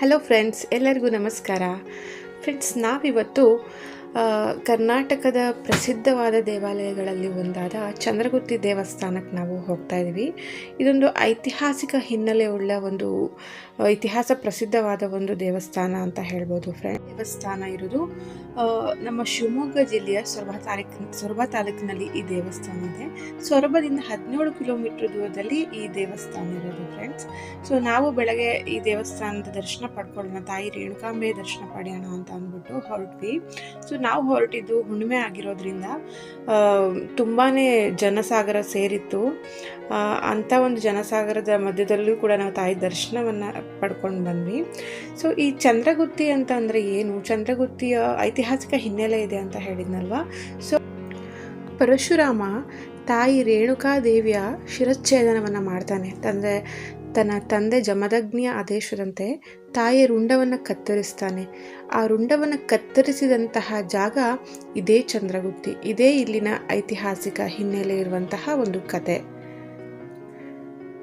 Hello friends ಎಲ್ಲರಿಗೂ ನಮಸ್ಕಾರ. Friends ನಾವಿವತ್ತು ಕರ್ನಾಟಕದ ಪ್ರಸಿದ್ಧವಾದ ದೇವಾಲಯಗಳಲ್ಲಿ ಒಂದಾದ ಚಂದ್ರಗುತ್ತಿ ದೇವಸ್ಥಾನಕ್ಕೆ ನಾವು ಹೋಗ್ತಾ ಇದ್ದೀವಿ. ಇದೊಂದು ಐತಿಹಾಸಿಕ ಹಿನ್ನೆಲೆ ಉಳ್ಳ ಒಂದು ಇತಿಹಾಸ ಪ್ರಸಿದ್ಧವಾದ ಒಂದು ದೇವಸ್ಥಾನ ಅಂತ ಹೇಳ್ಬೋದು ಫ್ರೆಂಡ್ ದೇವಸ್ಥಾನ ಇರೋದು ನಮ್ಮ ಶಿವಮೊಗ್ಗ ಜಿಲ್ಲೆಯ ಸೊರಬ ತಾಲೂಕಿನ ಸೊರಬ ತಾಲೂಕಿನಲ್ಲಿ ಈ ದೇವಸ್ಥಾನ ಇದೆ. ಸೊರಬದಿಂದ ಹದಿನೇಳು ಕಿಲೋಮೀಟರ್ ದೂರದಲ್ಲಿ ಈ ದೇವಸ್ಥಾನ ಇರೋದು ಫ್ರೆಂಡ್ಸ್ ಸೊ ನಾವು ಬೆಳಗ್ಗೆ ಈ ದೇವಸ್ಥಾನದ ದರ್ಶನ ಪಡ್ಕೊಳ್ಳೋಣ, ತಾಯಿ ರೇಣುಕಾಂಬೆ ದರ್ಶನ ಪಡೆಯೋಣ ಅಂತ ಅಂದ್ಬಿಟ್ಟು ಹೊರಟ್ವಿ. ಸೊ ನಾವು ಹೊರಟಿದ್ದು ಹುಣ್ಣಿಮೆ ಆಗಿರೋದ್ರಿಂದ ತುಂಬಾ ಜನಸಾಗರ ಸೇರಿತ್ತು. ಅಂಥ ಒಂದು ಜನಸಾಗರದ ಮಧ್ಯದಲ್ಲೂ ಕೂಡ ನಾವು ತಾಯಿ ದರ್ಶನವನ್ನು ಪಡ್ಕೊಂಡು ಬಂದ್ವಿ. ಸೊ ಈ ಚಂದ್ರಗುತ್ತಿ ಅಂತ ಅಂದರೆ ಏನು? ಚಂದ್ರಗುತ್ತಿಯ ಐತಿಹಾಸಿಕ ಹಿನ್ನೆಲೆ ಇದೆ ಅಂತ ಹೇಳಿದ್ನಲ್ವಾ? ಸೊ ಪರಶುರಾಮ ತಾಯಿ ರೇಣುಕಾದೇವಿಯ ಶಿರಚ್ಛೇದನವನ್ನು ಮಾಡ್ತಾನೆ. ತಂದೆ ತನ್ನ ತಂದೆ ಜಮದಗ್ನಿಯ ಆದೇಶದಂತೆ ತಾಯಿಯ ರುಂಡವನ್ನು ಕತ್ತರಿಸ್ತಾನೆ. ಆ ರುಂಡವನ್ನು ಕತ್ತರಿಸಿದಂತಹ ಜಾಗ ಇದೇ ಚಂದ್ರಗುತ್ತಿ ಇದೇ ಇಲ್ಲಿನ ಐತಿಹಾಸಿಕ ಹಿನ್ನೆಲೆ ಇರುವಂತಹ ಒಂದು ಕತೆ.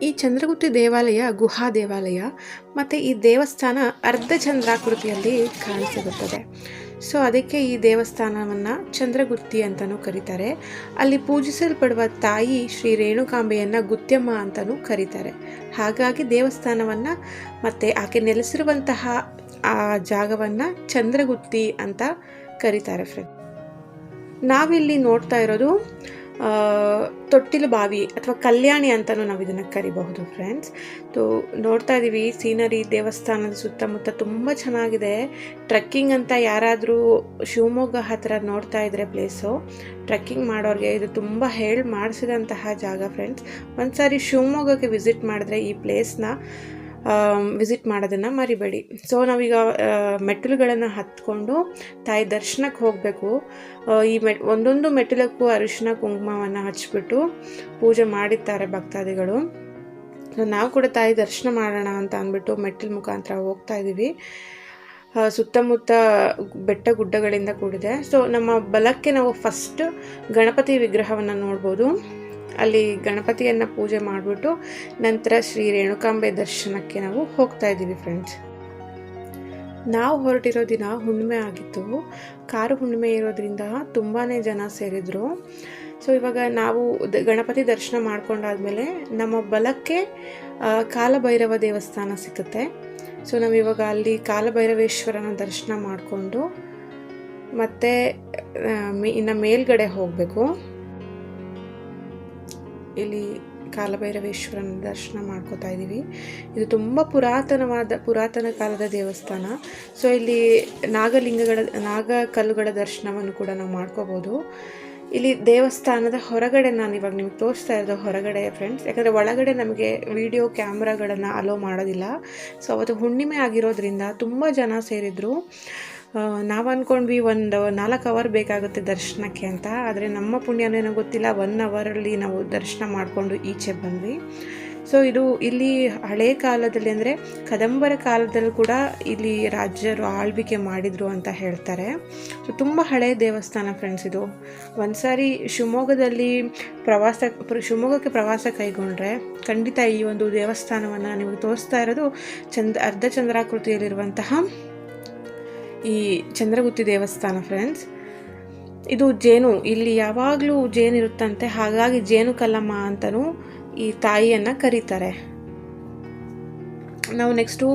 ಈ ಚಂದ್ರಗುತ್ತಿ ದೇವಾಲಯ ಗುಹಾ ದೇವಾಲಯ ಮತ್ತು ಈ ದೇವಸ್ಥಾನ ಅರ್ಧ ಚಂದ್ರಾಕೃತಿಯಲ್ಲಿ ಕಾಣಿಸಿರುತ್ತದೆ. ಸೊ ಅದಕ್ಕೆ ಈ ದೇವಸ್ಥಾನವನ್ನು ಚಂದ್ರಗುತ್ತಿ ಅಂತಲೂ ಕರೀತಾರೆ. ಅಲ್ಲಿ ಪೂಜಿಸಲ್ಪಡುವ ತಾಯಿ ಶ್ರೀ ರೇಣುಕಾಂಬೆಯನ್ನು ಗುತ್ಯಮ್ಮ ಅಂತಲೂ ಕರೀತಾರೆ. ಹಾಗಾಗಿ ದೇವಸ್ಥಾನವನ್ನು ಮತ್ತು ಆಕೆ ನೆಲೆಸಿರುವಂತಹ ಆ ಜಾಗವನ್ನು ಚಂದ್ರಗುತ್ತಿ ಅಂತ ಕರೀತಾರೆ ಫ್ರೆಂಡ್ ನಾವಿಲ್ಲಿ ನೋಡ್ತಾ ಇರೋದು ತೊಟ್ಟಿಲು ಬಾವಿ ಅಥವಾ ಕಲ್ಯಾಣಿ ಅಂತಲೂ ನಾವು ಇದನ್ನು ಕರಿಬಹುದು ಫ್ರೆಂಡ್ಸ್ ಸೊ ನೋಡ್ತಾ ಇದ್ದೀವಿ ಸೀನರಿ ದೇವಸ್ಥಾನದ ಸುತ್ತಮುತ್ತ ತುಂಬ ಚೆನ್ನಾಗಿದೆ. ಟ್ರೆಕ್ಕಿಂಗ್ ಅಂತ ಯಾರಾದರೂ ಶಿವಮೊಗ್ಗ ಹತ್ತಿರ ನೋಡ್ತಾ ಇದ್ರೆ ಪ್ಲೇಸು ಟ್ರೆಕ್ಕಿಂಗ್ ಮಾಡೋರಿಗೆ ಇದು ತುಂಬ ಹೇಳಿ ಮಾಡಿಸಿದಂತಹ ಜಾಗ ಫ್ರೆಂಡ್ಸ್ ಒಂದ್ಸಾರಿ ಶಿವಮೊಗ್ಗಕ್ಕೆ ವಿಸಿಟ್ ಮಾಡಿದ್ರೆ ಈ ಪ್ಲೇಸ್ನ ವಿಸಿಟ್ ಮಾಡೋದನ್ನು ಮರಿಬೇಡಿ. ಸೊ ನಾವೀಗ ಮೆಟ್ಟಿಲುಗಳನ್ನು ಹತ್ಕೊಂಡು ತಾಯಿ ದರ್ಶನಕ್ಕೆ ಹೋಗಬೇಕು. ಈ ಮೆ, ಒಂದೊಂದು ಮೆಟ್ಟಿಲಕ್ಕೂ ಅರಿಶಿನ, ಕುಂಕುಮವನ್ನು ಹಚ್ಚಿಬಿಟ್ಟು ಪೂಜೆ ಮಾಡಿದ್ದಾರೆ ಭಕ್ತಾದಿಗಳು. ನಾವು ಕೂಡ ತಾಯಿ ದರ್ಶನ ಮಾಡೋಣ ಅಂತ ಅಂದ್ಬಿಟ್ಟು ಮೆಟ್ಟಿಲು ಮುಖಾಂತರ ಹೋಗ್ತಾ ಇದ್ದೀವಿ ಸುತ್ತಮುತ್ತ ಬೆಟ್ಟ ಗುಡ್ಡಗಳಿಂದ ಕೂಡಿದೆ. ಸೊ ನಮ್ಮ ಬಲಕ್ಕೆ ನಾವು ಫಸ್ಟ್ ಗಣಪತಿ ವಿಗ್ರಹವನ್ನು ನೋಡ್ಬೋದು. ಅಲ್ಲಿ ಗಣಪತಿಯನ್ನು ಪೂಜೆ ಮಾಡಿಬಿಟ್ಟು ನಂತರ ಶ್ರೀ ರೇಣುಕಾಂಬೆ ದರ್ಶನಕ್ಕೆ ನಾವು ಹೋಗ್ತಾ ಇದ್ದೀವಿ ಫ್ರೆಂಡ್ಸ್ ನಾವು ಹೊರಟಿರೋ ದಿನ ಹುಣ್ಣಿಮೆ ಆಗಿತ್ತು. ಕಾರು ಹುಣ್ಣಿಮೆ ಇರೋದ್ರಿಂದ ತುಂಬಾ ಜನ ಸೇರಿದರು. ಸೊ ಇವಾಗ ನಾವು ಗಣಪತಿ ದರ್ಶನ ಮಾಡ್ಕೊಂಡಾದ್ಮೇಲೆ ನಮ್ಮ ಬಲಕ್ಕೆ ಕಾಲಭೈರವ ದೇವಸ್ಥಾನ ಸಿಗುತ್ತೆ ಸೊ ನಾವು ಇವಾಗ ಅಲ್ಲಿ ಕಾಲಭೈರವೇಶ್ವರನ ದರ್ಶನ ಮಾಡಿಕೊಂಡು ಮತ್ತು ಇನ್ನು ಮೇಲ್ಗಡೆ ಹೋಗಬೇಕು. ಇಲ್ಲಿ ಕಾಲಭೈರವೇಶ್ವರನ ದರ್ಶನ ಮಾಡ್ಕೋತಾ ಇದ್ದೀವಿ ಇದು ತುಂಬ ಪುರಾತನವಾದ, ಪುರಾತನ ಕಾಲದ ದೇವಸ್ಥಾನ. ಸೊ ಇಲ್ಲಿ ನಾಗಲಿಂಗಗಳ ನಾಗ ಕಲ್ಲುಗಳ ದರ್ಶನವನ್ನು ಕೂಡ ನಾವು ಮಾಡ್ಕೋಬೋದು. ಇಲ್ಲಿ ದೇವಸ್ಥಾನದ ಹೊರಗಡೆ ನಾನು ಇವಾಗ ನಿಮ್ಗೆ ತೋರಿಸ್ತಾ ಇರೋದು ಹೊರಗಡೆ ಫ್ರೆಂಡ್ಸ್ ಯಾಕಂದರೆ ಒಳಗಡೆ ನಮಗೆ ವಿಡಿಯೋ ಕ್ಯಾಮ್ರಾಗಳನ್ನು ಅಲೋ ಮಾಡೋದಿಲ್ಲ. ಸೊ ಅವತ್ತು ಹುಣ್ಣಿಮೆ ಆಗಿರೋದ್ರಿಂದ ತುಂಬ ಜನ ಸೇರಿದ್ರು. ನಾವು ಅಂದ್ಕೊಂಡ್ವಿ ಒಂದು, ನಾಲ್ಕು ಅವರ್ ಬೇಕಾಗುತ್ತೆ ದರ್ಶನಕ್ಕೆ ಅಂತ. ಆದರೆ ನಮ್ಮ ಪುಣ್ಯನೇನೋ ಗೊತ್ತಿಲ್ಲ ಒನ್ ಅವರಲ್ಲಿ ನಾವು ದರ್ಶನ ಮಾಡಿಕೊಂಡು ಈಚೆ ಬಂದ್ವಿ. ಸೊ ಇದು ಇಲ್ಲಿ ಹಳೆ ಕಾಲದಲ್ಲಿ ಅಂದರೆ ಕದಂಬರ ಕಾಲದಲ್ಲೂ ಕೂಡ ಇಲ್ಲಿ ರಾಜ್ಯರು ಆಳ್ವಿಕೆ ಮಾಡಿದರು ಅಂತ ಹೇಳ್ತಾರೆ. ಸೊ ತುಂಬ ಹಳೆಯ ದೇವಸ್ಥಾನ ಫ್ರೆಂಡ್ಸ್ ಇದು. ಒಂದು ಸಾರಿ ಶಿವಮೊಗ್ಗದಲ್ಲಿ ಪ್ರವಾಸ, ಪ್ರ- ಶಿವಮೊಗ್ಗಕ್ಕೆ ಪ್ರವಾಸ ಕೈಗೊಂಡ್ರೆ ಖಂಡಿತ ಈ ಒಂದು ದೇವಸ್ಥಾನವನ್ನು ನಿಮಗೆ ತೋರಿಸ್ತಾ ಇರೋದು ಚಂದ ಅರ್ಧ ಚಂದ್ರಾಕೃತಿಯಲ್ಲಿರುವಂತಹ ಈ ಚಂದ್ರಗುತ್ತಿ ದೇವಸ್ಥಾನ ಫ್ರೆಂಡ್ಸ್ ಇದು ಜೇನು, ಇಲ್ಲಿ ಯಾವಾಗಲೂ ಜೇನು ಇರುತ್ತಂತೆ, ಹಾಗಾಗಿ ಜೇನು ಕಲ್ಲಮ್ಮ ಅಂತಲೂ ಈ ತಾಯಿಯನ್ನು ಕರೀತಾರೆ. ನಾವು ನೆಕ್ಸ್ಟು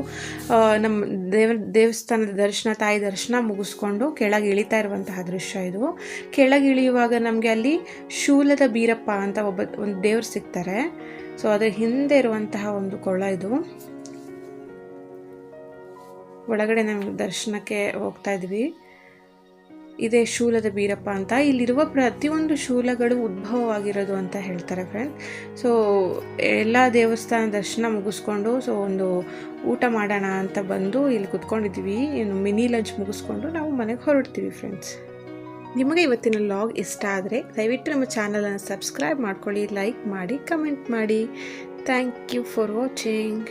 ನಮ್ಮ ದೇವ, ದೇವಸ್ಥಾನದ ದರ್ಶನ, ತಾಯಿ ದರ್ಶನ ಮುಗಿಸ್ಕೊಂಡು ಕೆಳಗೆ ಇಳಿತಾ ಇರುವಂತಹ ದೃಶ್ಯ ಇದು. ಕೆಳಗೆ ಇಳಿಯುವಾಗ ನಮಗೆ ಅಲ್ಲಿ ಶೂಲದ ಬೀರಪ್ಪ ಅಂತ ಒಬ್ಬ, ಒಂದು ದೇವರು ಸಿಗ್ತಾರೆ. ಸೊ ಅದರ ಹಿಂದೆ ಇರುವಂತಹ ಒಂದು ಕೊಳ ಇದು. ಒಳಗಡೆ ನಮಗೆ ದರ್ಶನಕ್ಕೆ ಹೋಗ್ತಾ ಇದ್ವಿ. ಇದೇ ಶೂಲದ ಬೀರಪ್ಪ ಅಂತ. ಇಲ್ಲಿರುವ ಪ್ರತಿಯೊಂದು ಶೂಲಗಳು ಉದ್ಭವವಾಗಿರೋದು ಅಂತ ಹೇಳ್ತಾರೆ ಫ್ರೆಂಡ್ ಸೊ ಎಲ್ಲ ದೇವಸ್ಥಾನ ದರ್ಶನ ಮುಗಿಸ್ಕೊಂಡು ಸೊ ಒಂದು ಊಟ ಮಾಡೋಣ ಅಂತ ಬಂದು ಇಲ್ಲಿ ಕುತ್ಕೊಂಡಿದ್ವಿ ಏನು ಮಿನಿ ಲಂಚ್ ಮುಗಿಸ್ಕೊಂಡು ನಾವು ಮನೆಗೆ ಹೊರಡ್ತೀವಿ ಫ್ರೆಂಡ್ಸ್ ನಿಮಗೆ ಇವತ್ತಿನ ಲಾಗ್ ಇಷ್ಟ ಆದರೆ ದಯವಿಟ್ಟು ನಮ್ಮ ಚಾನಲನ್ನು ಸಬ್ಸ್ಕ್ರೈಬ್ ಮಾಡ್ಕೊಳ್ಳಿ ಲೈಕ್ ಮಾಡಿ ಕಮೆಂಟ್ ಮಾಡಿ. Thank you for watching